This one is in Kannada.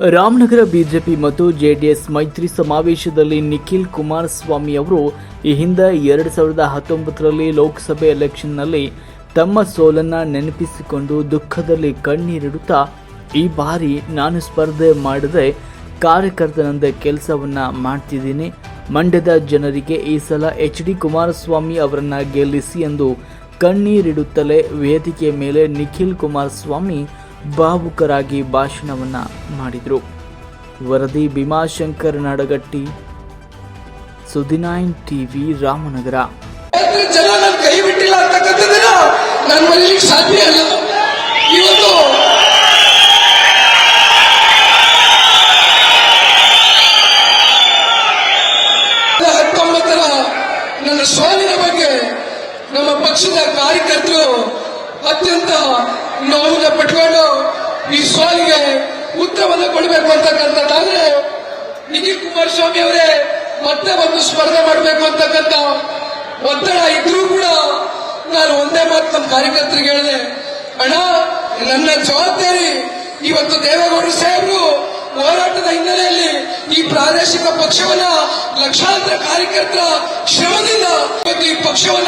ರಾಮನಗರ ಬಿಜೆಪಿ ಮತ್ತು ಜೆಡಿಎಸ್ ಮೈತ್ರಿ ಸಮಾವೇಶದಲ್ಲಿ ನಿಖಿಲ್ ಕುಮಾರಸ್ವಾಮಿ ಅವರು ಈ ಹಿಂದೆ ಎರಡು ಸಾವಿರದ ಹತ್ತೊಂಬತ್ತರಲ್ಲಿ ಲೋಕಸಭೆ ಎಲೆಕ್ಷನ್ನಲ್ಲಿ ತಮ್ಮ ಸೋಲನ್ನು ನೆನಪಿಸಿಕೊಂಡು ದುಃಖದಲ್ಲಿ ಕಣ್ಣೀರಿಡುತ್ತಾ ಈ ಬಾರಿ ನಾನು ಸ್ಪರ್ಧೆ ಮಾಡದೆ ಕಾರ್ಯಕರ್ತನಂದ ಕೆಲಸವನ್ನು ಮಾಡ್ತಿದ್ದೀನಿ. ಮಂಡ್ಯದ ಜನರಿಗೆ ಈ ಸಲ ಎಚ್ ಡಿ ಕುಮಾರಸ್ವಾಮಿ ಅವರನ್ನು ಗೆಲ್ಲಿಸಿ ಎಂದು ಕಣ್ಣೀರಿಡುತ್ತಲೇ ವೇದಿಕೆ ಮೇಲೆ ನಿಖಿಲ್ ಕುಮಾರಸ್ವಾಮಿ ಭಾವುಕರಾಗಿ ಭಾಷಣವನ್ನು ಮಾಡಿದರು. ವರದಿ ಭೀಮಾಶಂಕರ್ ನಡಗಟ್ಟಿ ಸುದಿನೈನ್ ಟಿವಿ ರಾಮನಗರ. ಜನ ನನ್ನ ಕೈ ಬಿಟ್ಟಿಲ್ಲ ಅಂತಕ್ಕಂಥದ್ದನ್ನ ನಾನು ಮರೀಲಿಕ್ಕೆ ಸಾಧ್ಯ ಅಲ್ಲ ಇವತ್ತು ಹತ್ತೊಂಬತ್ತರ ನನ್ನ ಸೋಲಿನ ಬಗ್ಗೆ ನಮ್ಮ ಪಕ್ಷದ ಕಾರ್ಯಕರ್ತರು ಅತ್ಯಂತ ಈ ಸೋಲಿಗೆ ಉತ್ತರವನ್ನು ಕೊಡಬೇಕು ಅಂತಕ್ಕಂಥದ್ದಾದ್ರೆ ನಿಖಿಲ್ ಕುಮಾರಸ್ವಾಮಿ ಅವರೇ ಮತ್ತೆ ಒಂದು ಸ್ಪರ್ಧೆ ಮಾಡಬೇಕು ಅಂತಕ್ಕಂಥ ಒತ್ತಡ ಇದ್ರೂ ಕೂಡ ನಾನು ಒಂದೇ ಮಾತು ನಮ್ಮ ಕಾರ್ಯಕರ್ತರಿಗೆ ಹೇಳಿದೆ. ಅಣ್ಣ, ನನ್ನ ಜವಾಬ್ದಾರಿ ಇವತ್ತು ದೇವೇಗೌಡರು ಸಾಹೇಬರು ಹೋರಾಟದ ಹಿನ್ನೆಲೆಯಲ್ಲಿ ಈ ಪ್ರಾದೇಶಿಕ ಪಕ್ಷವನ್ನ ಲಕ್ಷಾಂತರ ಕಾರ್ಯಕರ್ತರ ಶ್ರಮದಿಂದ ಇವತ್ತು ಈ ಪಕ್ಷವನ್ನ